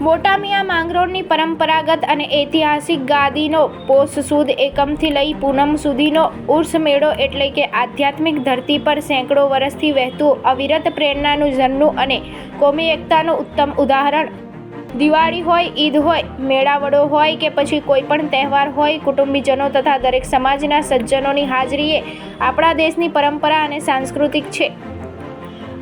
મોટા મિયા માંગરોળની પરંપરાગત અને ઐતિહાસિક ગાદીનો પોષ સુદ એકમથી લઈ પૂનમ સુધીનો ઉર્સ મેળો એટલે કે આધ્યાત્મિક ધરતી પર સેંકડો વર્ષથી વહેતું અવિરત પ્રેરણાનું ઝરણું અને કોમી એકતાનું ઉત્તમ ઉદાહરણ. દિવાળી હોય, ઈદ હોય, મેળાવડો હોય કે પછી કોઈ પણ તહેવાર હોય, કુટુંબીજનો તથા દરેક સમાજના સજ્જનોની હાજરીએ આપણા દેશની પરંપરા અને સાંસ્કૃતિક છે.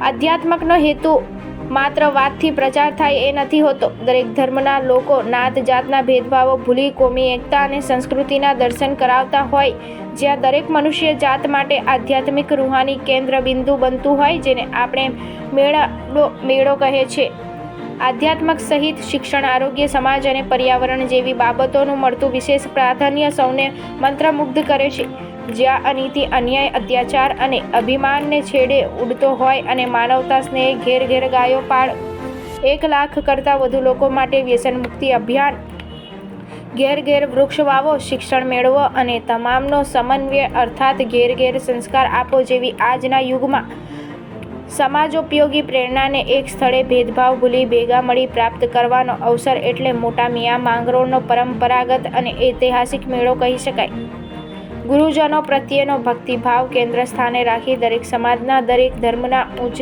આધ્યાત્મકનો હેતુ માત્ર વાતથી પ્રચાર થાય એ નથી હોતો. દરેક ધર્મના લોકો નાત જાતના ભેદભાવો ભૂલી કોમી એકતા અને સંસ્કૃતિના દર્શન કરાવતા હોય. જ્યાં દરેક મનુષ્ય જાત માટે આધ્યાત્મિક રૂહાની કેન્દ્ર બિંદુ બનતું હોય, જેને આપણે મેળો મેળો કહે છે. આધ્યાત્મક સહિત શિક્ષણ, આરોગ્ય, સમાજ અને પર્યાવરણ જેવી બાબતોનું મળતું વિશેષ પ્રાધાન્ય સૌને મંત્રમુગ્ધ કરે છે. જ્યાં અનીતિ, અન્યાય, અત્યાચાર અને અભિમાનને છેડે ઉડતો હોય અને માનવતા સ્નેહ ઘેર ઘેર ગાયો પાડ એક લાખ કરતાં વધુ લોકો માટે વ્યસન મુક્તિ અભિયાન. ઘેર ઘેર વૃક્ષ વાવો, શિક્ષણ મેળવો અને તમામનો સમન્વય અર્થાત ઘેર ઘેર સંસ્કાર આપો જેવી આજના યુગમાં. સમાજોપયોગી પ્રેરણાને એક સ્થળે ભેદભાવ ભૂલી ભેગા મળી પ્રાપ્ત કરવાનો અવસર એટલે મોટા મિયા માંગરોળનો પરંપરાગત અને ઐતિહાસિક મેળો કહી શકાય. ગુરુજનો પ્રત્યેનો ભક્તિભાવ કેન્દ્ર સ્થાને રાખી દરેક સમાજના દરેક ધર્મના ઊંચ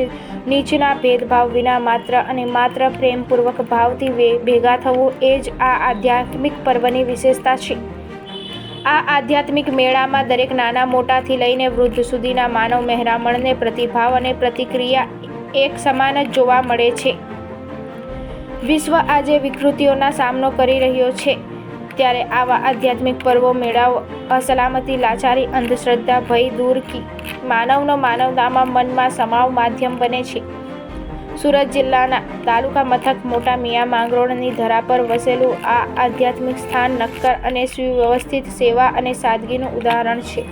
નીચના ભેદભાવ વિના માત્ર અને માત્ર પ્રેમપૂર્વક ભાવથી ભેગા થવું એ જ આ આધ્યાત્મિક પર્વની વિશેષતા છે. આ આધ્યાત્મિક મેળામાં દરેક નાના મોટાથી લઈને વૃદ્ધ સુધીના માનવ મહેરામણને પ્રતિભાવ અને પ્રતિક્રિયા એક સમાન જ જોવા મળે છે. વિશ્વ આજે વિકૃતિઓના સામનો કરી રહ્યો છે. ત્યારે આવા આધ્યાત્મિક પર્વો મેળાઓ અસલામતી, લાચારી, અંધશ્રદ્ધા, ભય દૂર કી માનવનો માનવતામાં મનમાં સમાવ માધ્યમ બને છે. સુરત જિલ્લાના તાલુકા મથક મોટા મિયા માંગરોળની ધરા પર વસેલું આ આધ્યાત્મિક સ્થાન નક્કર અને સુવ્યવસ્થિત સેવા અને સાદગીનું ઉદાહરણ છે.